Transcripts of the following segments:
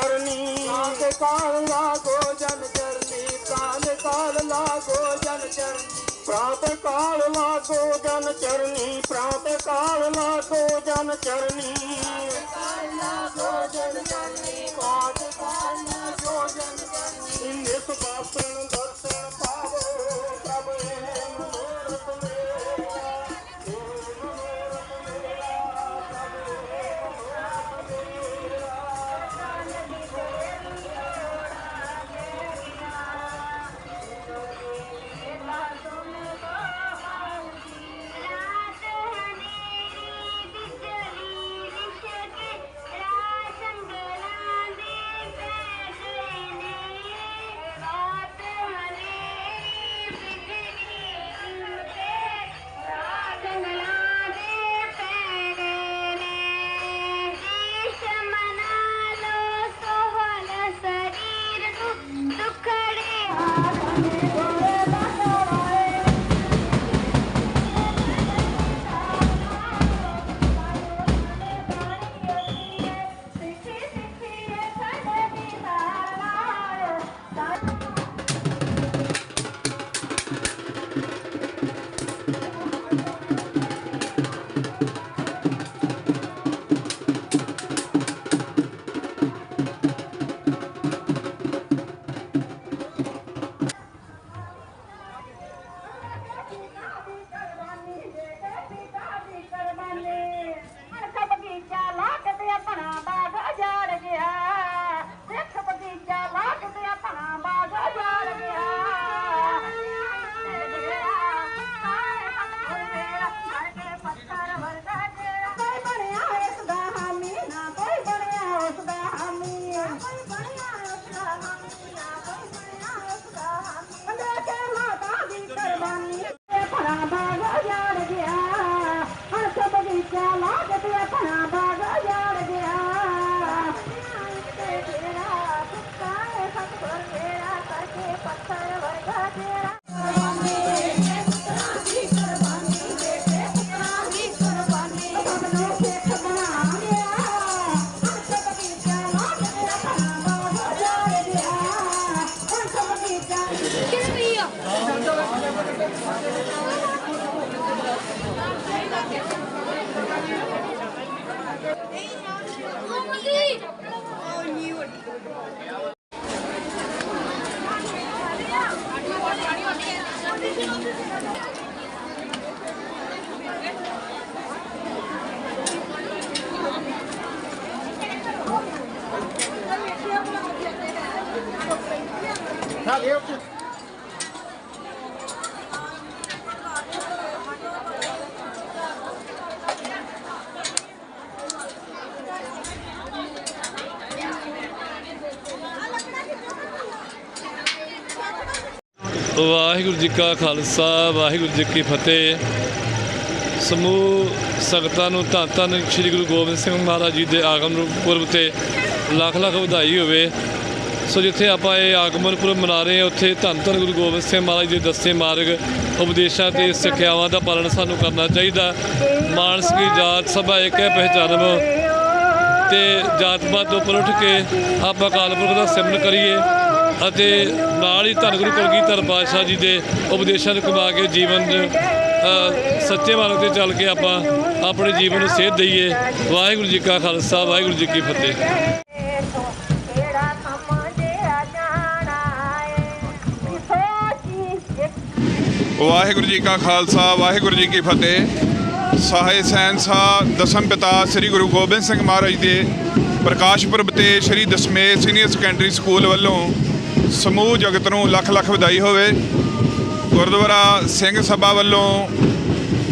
ਚਰਨੀ ਪ੍ਰਾਤ ਕਾਲ ਲਾਗੋ ਜਨ ਚਰਨੀ ਪ੍ਰਾਤ ਕਾਲ ਲਾਗੋ ਜਨ ਚਰਨੀ ਪ੍ਰਾਤ ਕਾਲ ਲਾਗੋ ਜਨ ਚਰਨੀ ਪ੍ਰਾਤ ਕਾਲ ਲਾਗੋ ਜਨ ਚਰਨੀ ਲਾਗੋ ਜਨ ਚਰਨੀ ਪ੍ਰਾਤ ਕਾਲ ਲਾਗੋ ਜਨ ਚਰਨੀ ਨਿਸ ਬਾਸਣ ਦਰਸ਼ਨ ਵਾਹਿਗੁਰੂ ਜੀ ਕਾ ਖਾਲਸਾ, ਵਾਹਿਗੁਰੂ ਜੀ ਕੀ ਫਤਿਹ। ਸਮੂਹ ਸੰਗਤਾਂ ਨੂੰ ਧੰਨ ਧੰਨ ਸ੍ਰੀ ਗੁਰੂ ਗੋਬਿੰਦ ਸਿੰਘ ਮਹਾਰਾਜ ਜੀ ਦੇ ਆਗਮਨ ਪੁਰਬ ਤੇ ਲੱਖ ਲੱਖ ਵਧਾਈ ਹੋਵੇ। ਸੋ ਜਿੱਥੇ ਆਪਾਂ ਇਹ ਆਗਮਨ ਪੁਰਬ ਮਨਾ ਰਹੇ ਹਾਂ, ਉੱਥੇ ਧੰਨ ਧੰਨ ਗੁਰੂ ਗੋਬਿੰਦ ਸਿੰਘ ਮਹਾਰਾਜ ਦੇ ਦੱਸੇ ਮਾਰਗ, ਉਪਦੇਸ਼ਾਂ ਤੇ ਸਿੱਖਿਆਵਾਂ ਦਾ ਪਾਲਣ ਸਾਨੂੰ ਕਰਨਾ ਚਾਹੀਦਾ। ਮਾਨਸ ਕੀ ਜਾਤ ਸਭਾ ਇੱਕ ਹੈ, ਪਹਿਚਾਨਵ। ਤੇ ਜਾਤ ਪਾਤ ਤੋਂ ਉੱਪਰ ਉੱਠ ਕੇ ਆਪਾਂ ਅਕਾਲ ਦਾ ਸਿਮਰਨ ਕਰੀਏ। ਅਤੇ ਨਾਲ ਹੀ ਧੰਨ ਗੁਰੂ ਕਲਗੀਧਰ ਪਾਤਸ਼ਾਹ ਜੀ ਦੇ ਉਪਦੇਸ਼ਾਂ ਨੂੰ ਕਮਾ ਕੇ ਜੀਵਨ ਸੱਚੇ ਮਾਰਗ ਤੇ ਚੱਲ ਕੇ ਆਪਾਂ ਆਪਣੇ ਜੀਵਨ ਨੂੰ ਸੇਧ ਦਈਏ। ਵਾਹਿਗੁਰੂ ਜੀ ਕਾ ਖਾਲਸਾ, ਵਾਹਿਗੁਰੂ ਜੀ ਕੀ ਫਤਿਹ। ਵਾਹਿਗੁਰੂ ਜੀ ਕਾ ਖਾਲਸਾ, ਵਾਹਿਗੁਰੂ ਜੀ ਕੀ ਫਤਿਹ। ਸਹਾਇ ਸੈਨਸਾ, ਦਸਮ ਪਿਤਾ ਸ੍ਰੀ ਗੁਰੂ ਗੋਬਿੰਦ ਸਿੰਘ ਮਹਾਰਾਜ ਦੇ ਪ੍ਰਕਾਸ਼ ਪੁਰਬ ਤੇ Shri Dasmesh senior secondary school ਵੱਲੋਂ ਸਮੂਹ ਜਗਤ ਨੂੰ ਲੱਖ ਲੱਖ ਵਧਾਈ ਹੋਵੇ। ਗੁਰਦੁਆਰਾ ਸਿੰਘ ਸਭਾ ਵੱਲੋਂ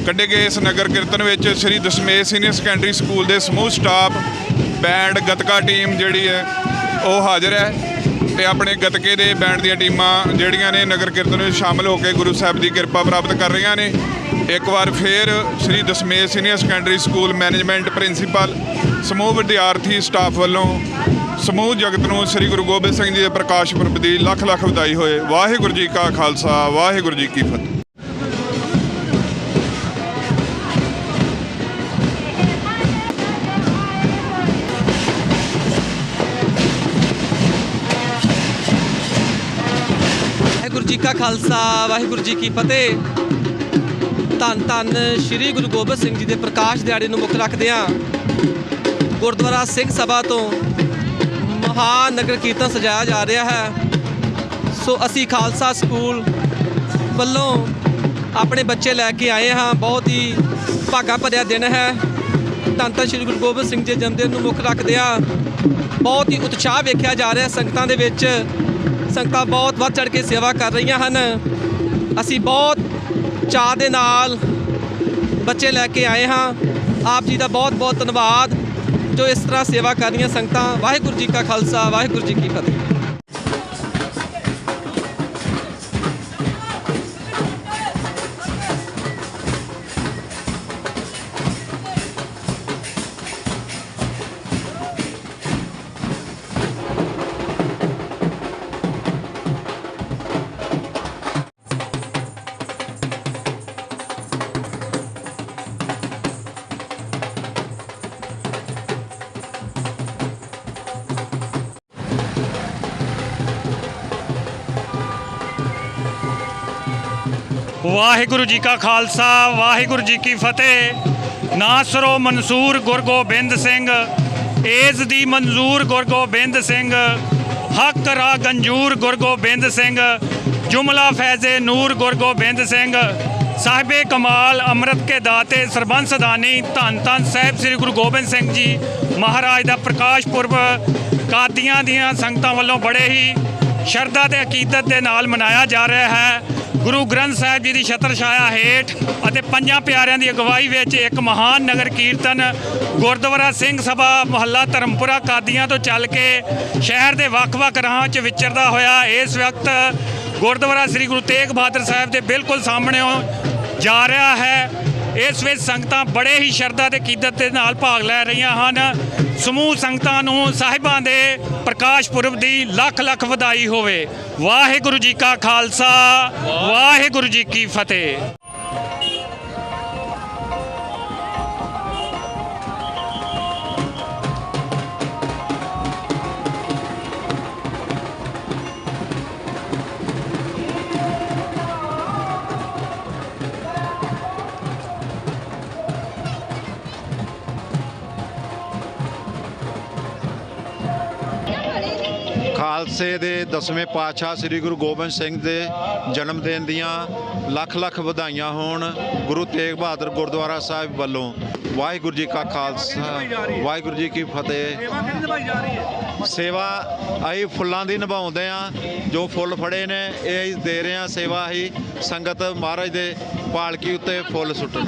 ਕੱਢੇ ਗਏ ਇਸ ਨਗਰ ਕੀਰਤਨ ਵਿੱਚ Shri Dasmesh senior secondary school ਦੇ ਸਮੂਹ ਸਟਾਫ, ਬੈਂਡ, ਗਤਕਾ ਟੀਮ ਜਿਹੜੀ ਹੈ, ਉਹ ਹਾਜ਼ਰ ਹੈ ਤੇ ਆਪਣੇ ਗਤਕੇ ਦੇ ਬੈਂਡ ਦੀਆਂ ਟੀਮਾਂ ਜਿਹੜੀਆਂ ਨੇ ਨਗਰ ਕੀਰਤਨ ਵਿੱਚ ਸ਼ਾਮਲ ਹੋ ਕੇ ਗੁਰੂ ਸਾਹਿਬ ਦੀ ਕਿਰਪਾ ਪ੍ਰਾਪਤ ਕਰ ਰਹੀਆਂ ਨੇ। ਇੱਕ ਵਾਰ ਫੇਰ Shri Dasmesh senior secondary school management principal, ਸਮੂਹ ਵਿਦਿਆਰਥੀ ਸਟਾਫ ਵੱਲੋਂ ਸਮੂਹ ਜਗਤ ਨੂੰ ਸ੍ਰੀ ਗੁਰੂ ਗੋਬਿੰਦ ਸਿੰਘ ਜੀ ਦੇ ਪ੍ਰਕਾਸ਼ ਪੁਰਬ ਦੀ ਲੱਖ ਲੱਖ ਵਧਾਈ ਹੋਏ। ਵਾਹਿਗੁਰੂ ਜੀ ਕਾ ਖਾਲਸਾ, ਵਾਹਿਗੁਰੂ ਜੀ ਕੀ ਫਤਿਹ। ਵਾਹਿਗੁਰੂ ਜੀ ਕਾ ਖਾਲਸਾ, ਵਾਹਿਗੁਰੂ ਜੀ ਕੀ ਫਤਿਹ। ਧੰਨ ਧੰਨ ਸ੍ਰੀ ਗੁਰੂ ਗੋਬਿੰਦ ਸਿੰਘ ਜੀ ਦੇ ਪ੍ਰਕਾਸ਼ ਦਿਹਾੜੇ ਨੂੰ ਮੁੱਖ ਰੱਖਦਿਆਂ ਗੁਰਦੁਆਰਾ ਸਿੰਘ ਸਭਾ ਤੋਂ ਮਹਾ ਨਗਰ ਕੀਰਤਨ ਸਜਾਇਆ ਜਾ ਰਿਹਾ ਹੈ। ਸੋ ਅਸੀਂ ਖਾਲਸਾ ਸਕੂਲ ਵੱਲੋਂ ਆਪਣੇ ਬੱਚੇ ਲੈ ਕੇ ਆਏ ਹਾਂ। ਬਹੁਤ ਹੀ ਭਾਗਾ ਭਰਿਆ ਦਿਨ ਹੈ। ਧੰਨ ਧੰਨ ਸ੍ਰੀ ਗੁਰੂ ਗੋਬਿੰਦ ਸਿੰਘ ਜੀ ਦੇ ਜਨਮ ਦਿਨ ਨੂੰ ਮੁੱਖ ਰੱਖਦਿਆਂ ਬਹੁਤ ਹੀ ਉਤਸ਼ਾਹ ਵੇਖਿਆ ਜਾ ਰਿਹਾ ਸੰਗਤਾਂ ਦੇ ਵਿੱਚ। ਸੰਗਤਾਂ ਬਹੁਤ ਵੱਧ ਚੜ ਕੇ ਸੇਵਾ ਕਰ ਰਹੀਆਂ ਹਨ। ਅਸੀਂ ਬਹੁਤ ਚਾਅ ਦੇ ਨਾਲ ਬੱਚੇ ਲੈ ਕੇ ਆਏ ਹਾਂ। ਆਪ ਜੀ ਦਾ ਬਹੁਤ ਬਹੁਤ ਧੰਨਵਾਦ। ਜੋ ਇਸ ਤਰ੍ਹਾਂ ਸੇਵਾ ਕਰ ਰਹੀਆਂ ਸੰਗਤਾਂ, ਵਾਹਿਗੁਰੂ ਜੀ ਕਾ ਖਾਲਸਾ, ਵਾਹਿਗੁਰੂ ਜੀ ਕੀ ਫਤਿਹ। ਵਾਹਿਗੁਰੂ ਜੀ ਕਾ ਖਾਲਸਾ, ਵਾਹਿਗੁਰੂ ਜੀ ਕੀ ਫਤਿਹ। ਨਾਸਰੋ ਮਨਸੂਰ ਗੁਰਗੋਬਿੰਦ ਸਿੰਘ, ਏਜ਼ ਦੀ ਮਨਜ਼ੂਰ ਗੁਰਗੋਬਿੰਦ ਸਿੰਘ, ਹੱਕ ਰਾ ਗੰਜੂਰ ਗੁਰਗੋਬਿੰਦ ਸਿੰਘ, ਜੁਮਲਾ ਫੈਜ਼ੇ ਨੂਰ ਗੁਰਗੋਬਿੰਦ ਸਿੰਘ, ਸਾਹਿਬੇ ਕਮਾਲ ਅੰਮ੍ਰਿਤ ਕੇ ਦਾਤੇ ਸਰਬੰਸ ਦਾਨੀ ਧੰਨ ਧੰਨ ਸਾਹਿਬ ਸ੍ਰੀ ਗੁਰੂ ਗੋਬਿੰਦ ਸਿੰਘ ਜੀ, ਮਹਾਰਾਜ ਦਾ ਪ੍ਰਕਾਸ਼ ਪੁਰਬ ਕਾਦੀਆਂ ਦੀਆਂ ਸੰਗਤਾਂ ਵੱਲੋਂ ਬੜੇ ਹੀ ਸ਼ਰਧਾ ਤੇ ਅਕੀਦਤ ਦੇ ਨਾਲ ਮਨਾਇਆ ਜਾ ਰਿਹਾ ਹੈ। ਗੁਰੂ ਗ੍ਰੰਥ ਸਾਹਿਬ ਜੀ ਦੀ ਛਤਰ ਛਾਇਆ ਹੇਠ ਅਤੇ ਪੰਜਾਂ ਪਿਆਰਿਆਂ ਦੀ ਅਗਵਾਈ ਵਿੱਚ ਇੱਕ ਮਹਾਨ ਨਗਰ ਕੀਰਤਨ ਗੁਰਦੁਆਰਾ ਸਿੰਘ ਸਭਾ ਮੁਹੱਲਾ ਧਰਮਪੁਰਾ ਕਾਦੀਆਂ ਤੋਂ ਚੱਲ ਕੇ ਸ਼ਹਿਰ ਦੇ ਵੱਖ-ਵੱਖ ਰਾਹਾਂ 'ਚ ਵਿਚਰਦਾ ਹੋਇਆ ਇਸ ਵਕਤ ਗੁਰਦੁਆਰਾ ਸ੍ਰੀ ਗੁਰੂ ਤੇਗ ਬਹਾਦਰ ਸਾਹਿਬ ਦੇ ਬਿਲਕੁਲ ਸਾਹਮਣੇ ਜਾ ਰਿਹਾ ਹੈ। ਇਸ ਵਿੱਚ ਸੰਗਤਾਂ ਬੜੇ ਹੀ ਸ਼ਰਧਾ ਤੇ ਕੀਦਤ ਦੇ ਨਾਲ ਭਾਗ ਲੈ ਰਹੀਆਂ ਹਨ। ਸਮੂਹ ਸੰਗਤਾਂ ਨੂੰ ਸਾਹਿਬਾਂ ਦੇ ਪ੍ਰਕਾਸ਼ ਪੁਰਬ ਦੀ ਲੱਖ ਲੱਖ ਵਧਾਈ ਹੋਵੇ। ਵਾਹਿਗੁਰੂ ਜੀ ਕਾ ਖਾਲਸਾ ਵਾਹਿਗੁਰੂ ਜੀ ਕੀ ਫਤਿਹ। ਖਾਲਸੇ ਦੇ ਦਸਵੇਂ ਪਾਤਸ਼ਾਹ ਸ੍ਰੀ ਗੁਰੂ ਗੋਬਿੰਦ ਸਿੰਘ ਦੇ ਜਨਮ ਦਿਨ ਦੀਆਂ ਲੱਖ ਲੱਖ ਵਧਾਈਆਂ ਹੋਣ ਗੁਰੂ ਤੇਗ ਬਹਾਦਰ ਗੁਰਦੁਆਰਾ ਸਾਹਿਬ ਵੱਲੋਂ। ਵਾਹਿਗੁਰੂ ਜੀ ਕਾ ਖਾਲਸਾ, ਵਾਹਿਗੁਰੂ ਜੀ ਕੀ ਫਤਿਹ। ਸੇਵਾ ਅਸੀਂ ਫੁੱਲਾਂ ਦੀ ਨਿਭਾਉਂਦੇ ਆ ਜੋ ਫੁੱਲ ਫੜੇ ਨੇ, ਇਹ ਅਸੀਂ ਦੇ ਰਹੇ ਆ ਸੇਵਾ ਅਸੀਂ ਸੰਗਤ ਮਹਾਰਾਜ ਦੇ ਪਾਲਕੀ ਉੱਤੇ ਫੁੱਲ ਸੁੱਟਣ।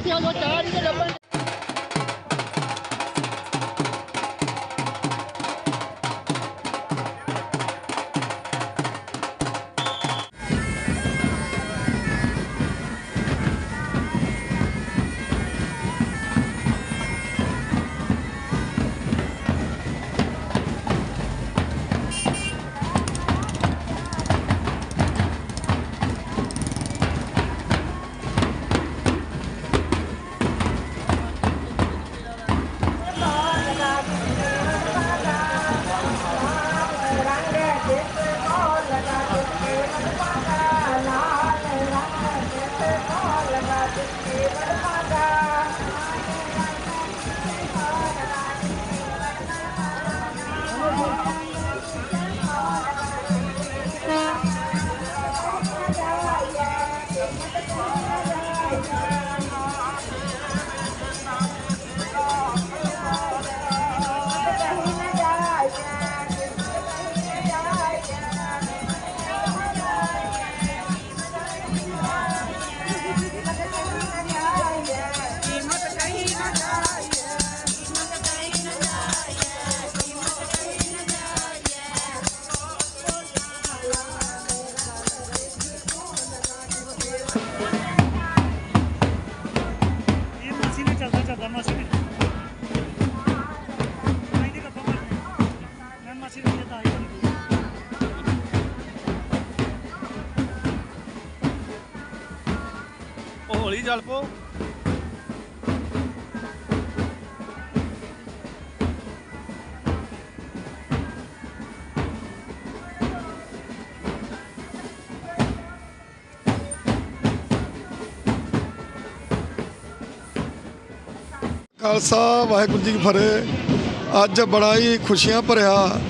ਖਾਲਸਾ, ਵਾਹਿਗੁਰੂ ਜੀ ਕੀ ਫਤਿਹ। ਅੱਜ ਬੜਾ ਹੀ ਖੁਸ਼ੀਆਂ ਭਰਿਆ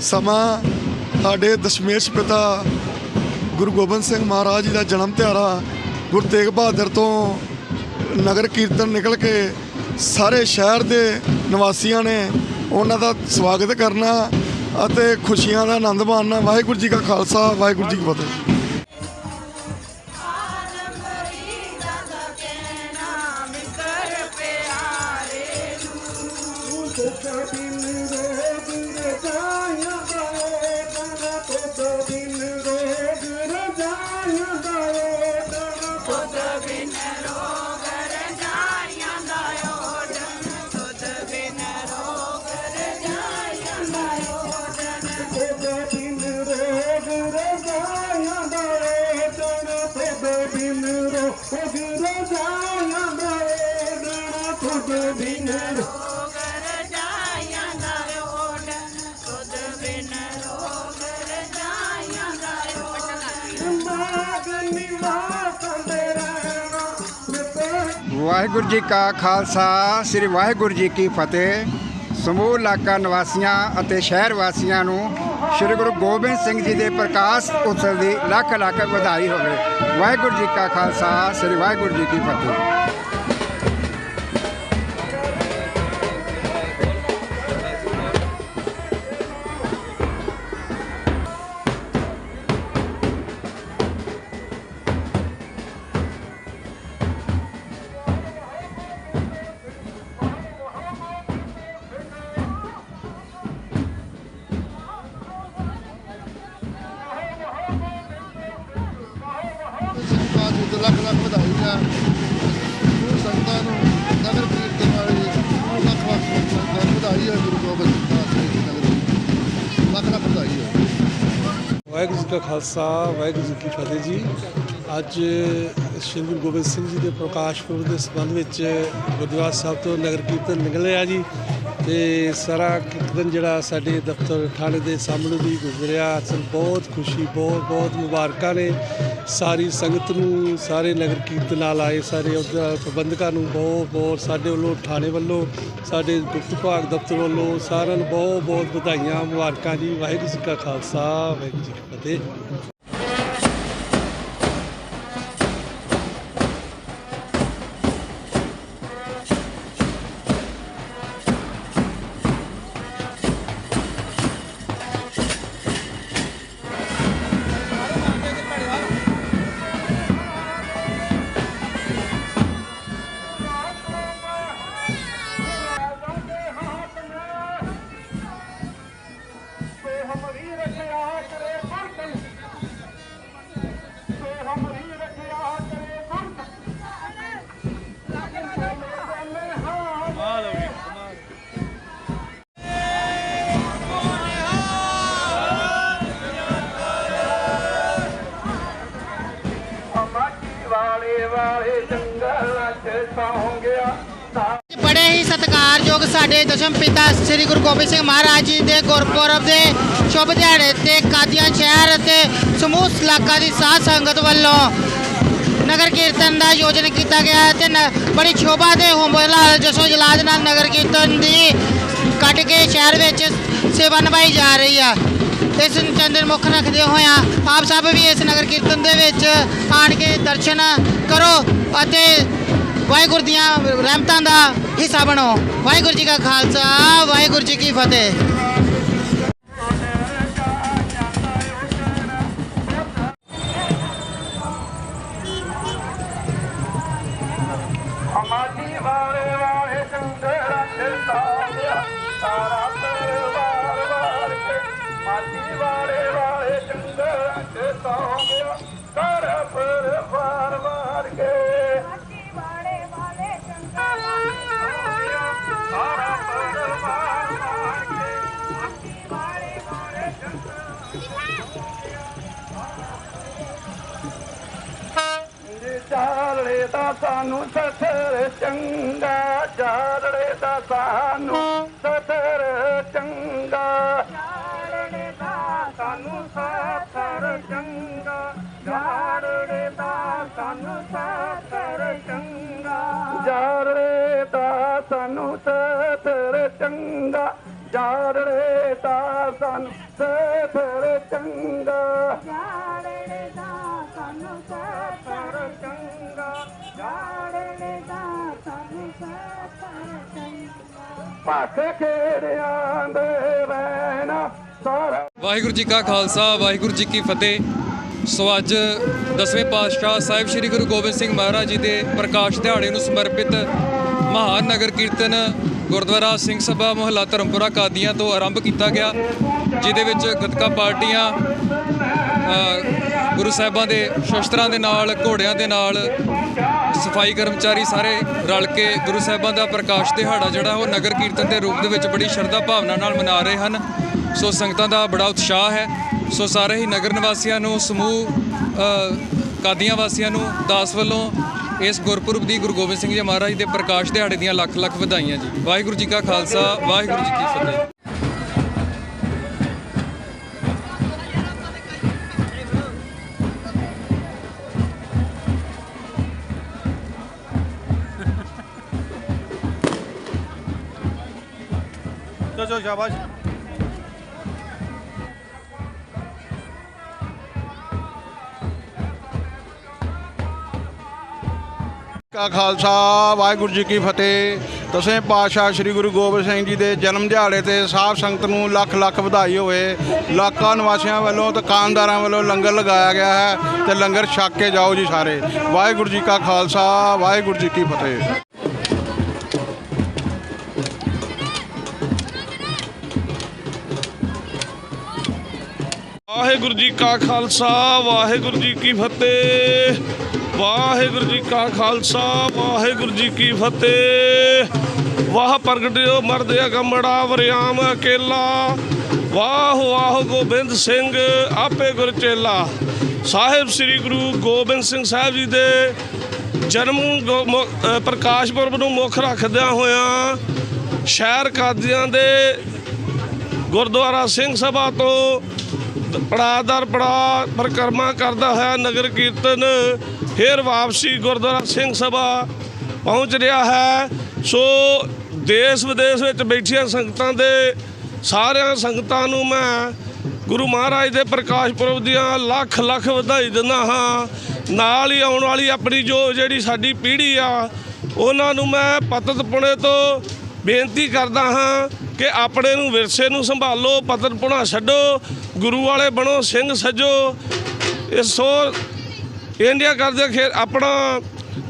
ਸਮਾਂ ਸਾਡੇ ਦਸ਼ਮੇਸ਼ ਪਿਤਾ ਗੁਰੂ ਗੋਬਿੰਦ ਸਿੰਘ ਮਹਾਰਾਜ ਜੀ ਦਾ ਜਨਮ ਦਿਹਾੜਾ ਗੁਰੂ ਤੇਗ ਬਹਾਦਰ ਤੋਂ ਨਗਰ ਕੀਰਤਨ ਨਿਕਲ ਕੇ ਸਾਰੇ ਸ਼ਹਿਰ ਦੇ ਨਿਵਾਸੀਆਂ ਨੇ ਉਹਨਾਂ ਦਾ ਸਵਾਗਤ ਕਰਨਾ ਅਤੇ ਖੁਸ਼ੀਆਂ ਦਾ ਆਨੰਦ ਮਾਣਨਾ। ਵਾਹਿਗੁਰੂ ਜੀ ਕਾ ਖਾਲਸਾ, ਵਾਹਿਗੁਰੂ ਜੀ ਕੀ ਫਤਿਹ। ਵਾਹਿਗੁਰੂ ਜੀ ਕਾ ਖਾਲਸਾ, ਸ੍ਰੀ ਵਾਹਿਗੁਰੂ ਜੀ ਕੀ ਫਤਿਹ। ਸਮੂਹ ਇਲਾਕਾ ਨਿਵਾਸੀਆਂ ਅਤੇ ਸ਼ਹਿਰ ਵਾਸੀਆਂ ਨੂੰ ਸ੍ਰੀ ਗੁਰੂ ਗੋਬਿੰਦ ਸਿੰਘ ਜੀ ਦੇ ਪ੍ਰਕਾਸ਼ ਉਤਸਵ ਦੀ ਲੱਖ ਲੱਖ ਵਧਾਈ ਹੋਵੇ। ਵਾਹਿਗੁਰੂ ਜੀ ਕਾ ਖਾਲਸਾ, ਸ੍ਰੀ ਵਾਹਿਗੁਰੂ ਜੀ ਕੀ ਫਤਿਹ। ਵਾਹਿਗੁਰੂ ਜੀ ਕਾ ਖਾਲਸਾ, ਵਾਹਿਗੁਰੂ ਜੀ ਕੀ ਫਤਿਹ ਜੀ। ਅੱਜ ਸ਼੍ਰੀ ਗੁਰੂ ਗੋਬਿੰਦ ਸਿੰਘ ਜੀ ਦੇ ਪ੍ਰਕਾਸ਼ ਪੁਰਬ ਦੇ ਸੰਬੰਧ ਵਿੱਚ ਗੁਰਦੁਆਰਾ ਸਾਹਿਬ ਤੋਂ ਨਗਰ ਕੀਰਤਨ ਨਿਕਲ ਰਿਹਾ ਜੀ ਤੇ ਸਾਰਾ ਕੀਰਤਨ ਜਿਹੜਾ ਸਾਡੇ ਦਫ਼ਤਰ, ਥਾਣੇ ਦੇ ਸਾਹਮਣੇ ਦੀ ਗੁਜ਼ਰਿਆ। ਸਾਨੂੰ ਬਹੁਤ ਖੁਸ਼ੀ ਬਹੁਤ ਬਹੁਤ ਮੁਬਾਰਕਾਂ ਨੇ। ਸਾਰੀ ਸੰਗਤ ਨੂੰ, ਸਾਰੇ ਨਗਰ ਕੀਰਤਨ ਨਾਲ ਆਏ, ਸਾਰੇ ਉਹਦਾ ਪ੍ਰਬੰਧਕਾਂ ਨੂੰ ਬਹੁਤ ਬਹੁਤ ਸਾਡੇ ਵੱਲੋਂ, ਥਾਣੇ ਵੱਲੋਂ, ਸਾਡੇ ਗੁਪਤ ਵਿਭਾਗ ਦਫ਼ਤਰ ਵੱਲੋਂ ਸਾਰਿਆਂ ਨੂੰ ਬਹੁਤ ਬਹੁਤ ਵਧਾਈਆਂ, ਮੁਬਾਰਕਾਂ ਜੀ। ਵਾਹਿਗੁਰੂ ਜੀ ਕਾ ਖਾਲਸਾ, ਵਾਹਿਗੁਰੂ ਜੀ ਕੀ ਫਤਿਹ। ਗੁਰਪੁਰਬ ਦੇ ਸ਼ੁਭ ਦਿਹਾੜੇ ਤੇ ਕਾਦੀਆਂ ਸ਼ਹਿਰ ਅਤੇ ਸਮੂਹ ਇਲਾਕਾ ਦੀ ਸਾਧ ਸੰਗਤ ਵੱਲੋਂ ਨਗਰ ਕੀਰਤਨ ਦਾ ਆਯੋਜਨ ਕੀਤਾ ਗਿਆ ਹੈ ਤੇ ਨ- ਬੜੀ ਸ਼ੋਭਾ ਦੇ ਹੋਮਲਾ ਜਸੋ ਜਲਾਦ ਨਾਲ ਨਗਰ ਕੀਰਤਨ ਦੀ ਕੱਟ ਕੇ ਸ਼ਹਿਰ ਵਿੱਚ ਸੇਵਾ ਨਿਭਾਈ ਜਾ ਰਹੀ ਆ। ਇਸ ਚੰਦਰ ਮੁੱਖ ਰੱਖਦੇ ਹੋਇਆ ਆਪ ਸਭ ਵੀ ਇਸ ਨਗਰ ਕੀਰਤਨ ਦੇ ਵਿੱਚ ਆਣ ਕੇ ਦਰਸ਼ਨ ਕਰੋ ਅਤੇ ਵਾਹਿਗੁਰੂ ਦੀਆਂ ਰਹਿਮਤਾਂ ਦਾ ਹਿੱਸਾ ਬਣੋ। ਵਾਹਿਗੁਰੂ ਜੀ ਕਾ ਖਾਲਸਾ, ਵਾਹਿਗੁਰੂ ਜੀ ਕੀ ਫਤਿਹ। ਦਾ ਸਾਨੂੰ ਸਥਰ ਚੰਗਾ ਚਾਲੜੇ ਦਾ ਸਾਨੂੰ ਸਥਰ ਚੰਗਾ। ਚਾਲੜੇ ਦਾ ਸਾਨੂੰ ਸਥਰ ਚੰਗਾ। ਚਾਲੜੇ ਦਾ ਸਾਨੂੰ ਸਥਰ ਚੰਗਾ। ਜਾਰੜੇ ਦਾ ਸਾਨੂੰ ਸਥਰ ਚੰਗਾ। ਜਾਰੜੇ ਦਾ ਸਾਨੂੰ ਸਥਰ ਚੰਗਾ। ਜਾੜਨੇ ਦਾ ਸਾਨੂੰ ਸਤਰ ਚੰਗਾ। ਚੰਗਾ ਭੱਖ ਦੇ ਵੈਣਾ ਸਾਰਾ ਵਾਹਿਗੁਰੂ ਜੀ ਕਾ ਖਾਲਸਾ, ਵਾਹਿਗੁਰੂ ਜੀ ਕੀ ਫਤਿਹ। ਸੋ ਅੱਜ ਦਸਵੇਂ ਪਾਤਸ਼ਾਹ ਸਾਹਿਬ ਸ੍ਰੀ ਗੁਰੂ ਗੋਬਿੰਦ ਸਿੰਘ ਮਹਾਰਾਜ ਜੀ ਦੇ ਪ੍ਰਕਾਸ਼ ਦਿਹਾੜੇ ਨੂੰ ਸਮਰਪਿਤ ਮਹਾਨ ਨਗਰ ਕੀਰਤਨ ਗੁਰਦੁਆਰਾ ਸਿੰਘ ਸਭਾ ਮੁਹੱਲਾ ਧਰਮਪੁਰਾ ਕਾਦੀਆਂ ਤੋਂ ਆਰੰਭ ਕੀਤਾ ਗਿਆ, ਜਿਹਦੇ ਵਿੱਚ ਗਤਕਾ ਪਾਰਟੀਆਂ ਗੁਰੂ ਸਾਹਿਬਾਂ ਦੇ ਸ਼ਸਤਰਾਂ ਦੇ ਨਾਲ, ਘੋੜਿਆਂ ਦੇ ਨਾਲ, ਸਫ਼ਾਈ ਕਰਮਚਾਰੀ ਸਾਰੇ ਰਲ ਕੇ ਗੁਰੂ ਸਾਹਿਬਾਂ ਦਾ ਪ੍ਰਕਾਸ਼ ਦਿਹਾੜਾ ਜਿਹੜਾ ਉਹ ਨਗਰ ਕੀਰਤਨ ਦੇ ਰੂਪ ਦੇ ਵਿੱਚ ਬੜੀ ਸ਼ਰਧਾ ਭਾਵਨਾ ਨਾਲ ਮਨਾ ਰਹੇ ਹਨ। ਸੋ ਸੰਗਤਾਂ ਦਾ ਬੜਾ ਉਤਸ਼ਾਹ ਹੈ। ਸੋ ਸਾਰੇ ਹੀ ਨਗਰ ਨਿਵਾਸੀਆਂ ਨੂੰ, ਸਮੂਹ ਕਾਦੀਆਂ ਵਾਸੀਆਂ ਨੂੰ, ਦਾਸ ਵੱਲੋਂ ਇਸ ਗੁਰਪੁਰਬ ਦੀ ਗੁਰੂ ਗੋਬਿੰਦ ਸਿੰਘ ਜੀ ਮਹਾਰਾਜ ਦੇ ਪ੍ਰਕਾਸ਼ ਦਿਹਾੜੇ ਦੀਆਂ ਲੱਖ ਲੱਖ ਵਧਾਈਆਂ ਜੀ। ਵਾਹਿਗੁਰੂ ਜੀ ਕਾ ਖਾਲਸਾ, ਵਾਹਿਗੁਰੂ ਜੀ ਕੀ ਫਤਿਹ। ਚਲੋ ਸ਼ਾਬਾਸ਼ ਕਾ ਖਾਲਸਾ, ਵਾਹਿਗੁਰੂ ਜੀ ਕੀ ਫਤਿਹ। ਦਸਵੇਂ ਪਾਤਸ਼ਾਹ ਸ੍ਰੀ ਗੁਰੂ ਗੋਬਿੰਦ ਸਿੰਘ ਜੀ ਦੇ ਜਨਮ ਦਿਹਾੜੇ ਤੇ ਸਾਧ ਸੰਗਤ ਨੂੰ ਲੱਖ ਲੱਖ ਵਧਾਈ ਹੋਵੇ। ਲਾਕਾ ਨਿਵਾਸੀਆਂ ਵੱਲੋਂ ਦੁਕਾਨਦਾਰਾਂ ਵੱਲੋਂ ਲੰਗਰ ਲਗਾਇਆ ਗਿਆ ਹੈ ਤੇ ਲੰਗਰ ਛਕ ਕੇ ਜਾਓ ਜੀ ਸਾਰੇ। ਵਾਹਿਗੁਰੂ ਜੀ ਕਾ ਖਾਲਸਾ, ਵਾਹਿਗੁਰੂ ਜੀ ਕੀ ਫਤਿਹ। ਵਾਹਿਗੁਰੂ ਜੀ ਕਾ ਖਾਲਸਾ, ਵਾਹਿਗੁਰੂ ਜੀ ਕੀ ਫਤਿਹ। ਵਾਹਿਗੁਰੂ ਜੀ ਕਾ ਖਾਲਸਾ, ਵਾਹਿਗੁਰੂ ਜੀ ਕੀ ਫਤਿਹ। ਵਾਹ ਪ੍ਰਗਟਿਓ ਮਰਦ ਅਗੰਬੜਾ ਵਰਿਆਮ ਅਕੇਲਾ। ਵਾਹ ਵਾਹ ਗੋਬਿੰਦ ਸਿੰਘ, ਆਪੇ ਗੁਰ ਚੇਲਾ। ਸਾਹਿਬ ਸ੍ਰੀ ਗੁਰੂ ਗੋਬਿੰਦ ਸਿੰਘ ਸਾਹਿਬ ਜੀ ਦੇ ਜਨਮ ਪ੍ਰਕਾਸ਼ ਪੁਰਬ ਨੂੰ ਮੁੱਖ ਰੱਖਦਿਆਂ ਹੋਇਆਂ ਸ਼ਹਿਰ ਕਾਦੀਆਂ ਦੇ ਗੁਰਦੁਆਰਾ ਸਿੰਘ ਸਭਾ ਤੋਂ ਪੜਾਦਰ ਪੜਾ ਪਰਿਕਰਮਾ ਕਰਦਾ ਹੋਇਆ ਨਗਰ ਕੀਰਤਨ। ਫੇਰ ਵਾਪਸੀ ਗੁਰਦੁਆਰਾ ਸਿੰਘ ਸਭਾ ਪਹੁੰਚ ਰਿਹਾ ਹੈ। ਸੋ ਦੇਸ਼ ਵਿਦੇਸ਼ ਵਿੱਚ ਬੈਠੀਆਂ ਸੰਗਤਾਂ ਦੇ ਸਾਰਿਆਂ ਸੰਗਤਾਂ ਨੂੰ ਮੈਂ ਗੁਰੂ ਮਹਾਰਾਜ ਦੇ ਪ੍ਰਕਾਸ਼ ਪੁਰਬ ਦੀਆਂ ਲੱਖ ਲੱਖ ਵਧਾਈ ਦਿੰਦਾ ਹਾਂ। ਨਾਲ ਹੀ ਆਉਣ ਵਾਲੀ ਆਪਣੀ ਜੋ ਜਿਹੜੀ ਸਾਡੀ ਪੀੜ੍ਹੀ ਆ, ਉਹਨਾਂ ਨੂੰ ਮੈਂ ਪਤਤ ਪੁਣੇ ਤੋਂ ਬੇਨਤੀ ਕਰਦਾ ਹਾਂ ਕਿ ਆਪਣੇ ਨੂੰ ਵਿਰਸੇ ਨੂੰ ਸੰਭਾਲੋ, ਪਤਨ ਪੁਣਾ ਛੱਡੋ, ਗੁਰੂ ਵਾਲੇ ਬਣੋ, ਸਿੰਘ ਸੱਜੋ। ਇਹ ਸੋ ਇੰਡੀਆ ਕਰਦੇ ਖੇਰ ਆਪਣਾ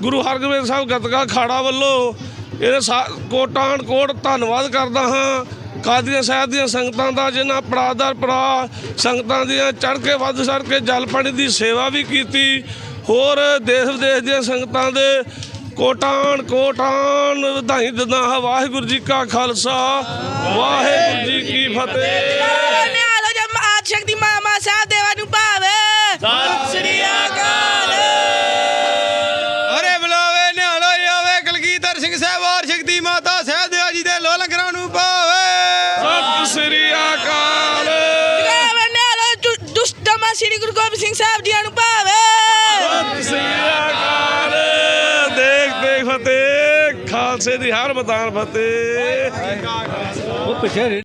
ਗੁਰੂ ਹਰਗੋਬਿੰਦ ਸਾਹਿਬ ਗਤਕਾ ਖਾੜਾ ਵੱਲੋਂ ਇਹਦੇ ਸਾ- ਕੋਟਾਨ ਕੋਟ ਧੰਨਵਾਦ ਕਰਦਾ ਹਾਂ। ਕਾਦੀਆਂ ਸਾਹਿਬ ਦੀਆਂ ਸੰਗਤਾਂ ਦਾ, ਜਿਨ੍ਹਾਂ ਪੜਾਦਰ ਪੜਾ ਸੰਗਤਾਂ ਦੀਆਂ ਚੜ ਕੇ ਵੱਧ ਚੜ ਕੇ ਜਲ ਪਾਣੀ ਦੀ ਸੇਵਾ ਵੀ ਕੀਤੀ। ਹੋਰ ਦੇਸ਼ ਵਿਦੇਸ਼ ਦੀਆਂ ਸੰਗਤਾਂ ਦੇ ਕੋਟਾਨ ਕੋਟਾਨ, ਵਧਾਈ ਦਿੰਦਾ ਹਾਂ ਵਾਹਿਗੁਰੂ ਜੀ ਕਾ ਖਾਲਸਾ, ਵਾਹਿਗੁਰੂ ਜੀ ਕੀ ਫਤਿਹ। ਨਿਹਾਲੋ ਜਮ ਆਦ ਸ਼ਕਤੀ ਦੇਖ ਫਤਿਹ। ਖਾਲਸੇ ਦੀ